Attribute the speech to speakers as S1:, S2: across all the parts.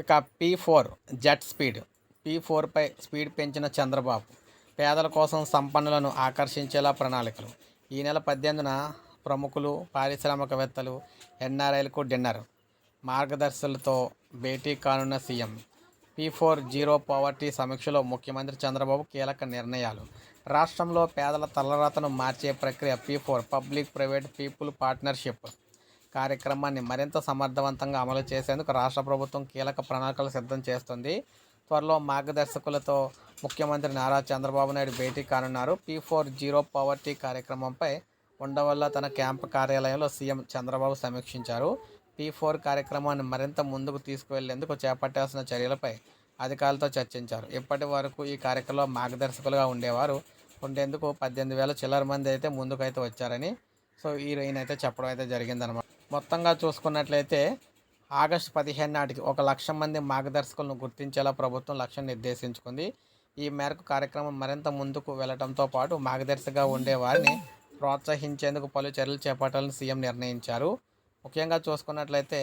S1: ఇక P four jet speed. P ఫోర్పై speed పెంచిన చంద్రబాబు పేదల కోసం సంపన్నులను ఆకర్షించేలా ప్రణాళికలు. ఈ నెల పద్దెనిమిదిన ప్రముఖులు పారిశ్రామికవేత్తలు ఎన్ఆర్ఐలకు డిన్నర్. మార్గదర్శులతో భేటీ కానున్న CM. P four zero poverty సమీక్షలో ముఖ్యమంత్రి చంద్రబాబు కీలక నిర్ణయాలు. రాష్ట్రంలో పేదల తలరాతను మార్చే ప్రక్రియ P four public private people partnership. కార్యక్రమాన్ని మరింత సమర్థవంతంగా అమలు చేసేందుకు రాష్ట్ర ప్రభుత్వం కీలక ప్రణాళికలు సిద్ధం చేస్తుంది. త్వరలో మార్గదర్శకులతో ముఖ్యమంత్రి నారా చంద్రబాబు నాయుడు భేటీ కానున్నారు. పీ ఫోర్ జీరో పవర్టీ కార్యక్రమంపై ఉండవల్ల తన క్యాంపు కార్యాలయంలో సీఎం చంద్రబాబు సమీక్షించారు. పీ ఫోర్ కార్యక్రమాన్ని మరింత ముందుకు తీసుకువెళ్ళేందుకు చేపట్టాల్సిన చర్యలపై అధికారులతో చర్చించారు. ఇప్పటి వరకు ఈ కార్యక్రమంలో మార్గదర్శకులుగా ఉండేవారు. ఉండేందుకు పద్దెనిమిది వేల చిల్లర మంది అయితే ముందుకైతే వచ్చారని సో ఈయన అయితే చెప్పడం అయితే జరిగిందనమాట మొత్తంగా చూసుకున్నట్లయితే ఆగస్టు పదిహేను నాటికి ఒక లక్ష మంది మార్గదర్శకులను గుర్తించేలా ప్రభుత్వం లక్ష్యం నిర్దేశించుకుంది. ఈ మేరకు కార్యక్రమం మరింత ముందుకు వెళ్ళడంతో పాటు మార్గదర్శిగా ఉండే వారిని ప్రోత్సహించేందుకు పలు చర్యలు చేపట్టాలని సీఎం నిర్ణయించారు. ముఖ్యంగా చూసుకున్నట్లయితే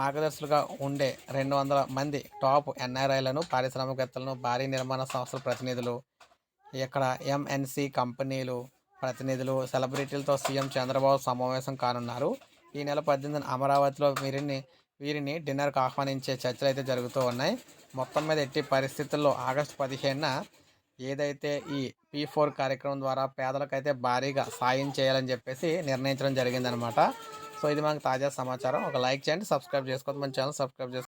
S1: మార్గదర్శులుగా ఉండే రెండు వందల మంది టాప్ ఎన్ఆర్ఐలను పారిశ్రామికవేత్తలను భారీ నిర్మాణ సంస్థల ప్రతినిధులు ఇక్కడ ఎంఎన్సి కంపెనీలు ప్రతినిధులు సెలబ్రిటీలతో సీఎం చంద్రబాబు సమావేశం కానున్నారు. ఈ నెల పద్దెనిమిదిన అమరావతిలో వీరిని వీరిని డిన్నర్కు ఆహ్వానించే చర్చలు అయితే జరుగుతూ ఉన్నాయి. మొత్తం మీద ఎట్టి పరిస్థితుల్లో ఆగస్టు పదిహేనున ఏదైతే ఈ పీ ఫోర్ కార్యక్రమం ద్వారా పేదలకైతే భారీగా సాయం చేయాలని చెప్పేసి నిర్ణయించడం జరిగిందనమాట సో ఇది మనకు తాజా సమాచారం. ఒక లైక్ చేయండి సబ్స్క్రైబ్ చేసుకోవద్దు. మన ఛానల్ సబ్స్క్రైబ్ చేసుకోండి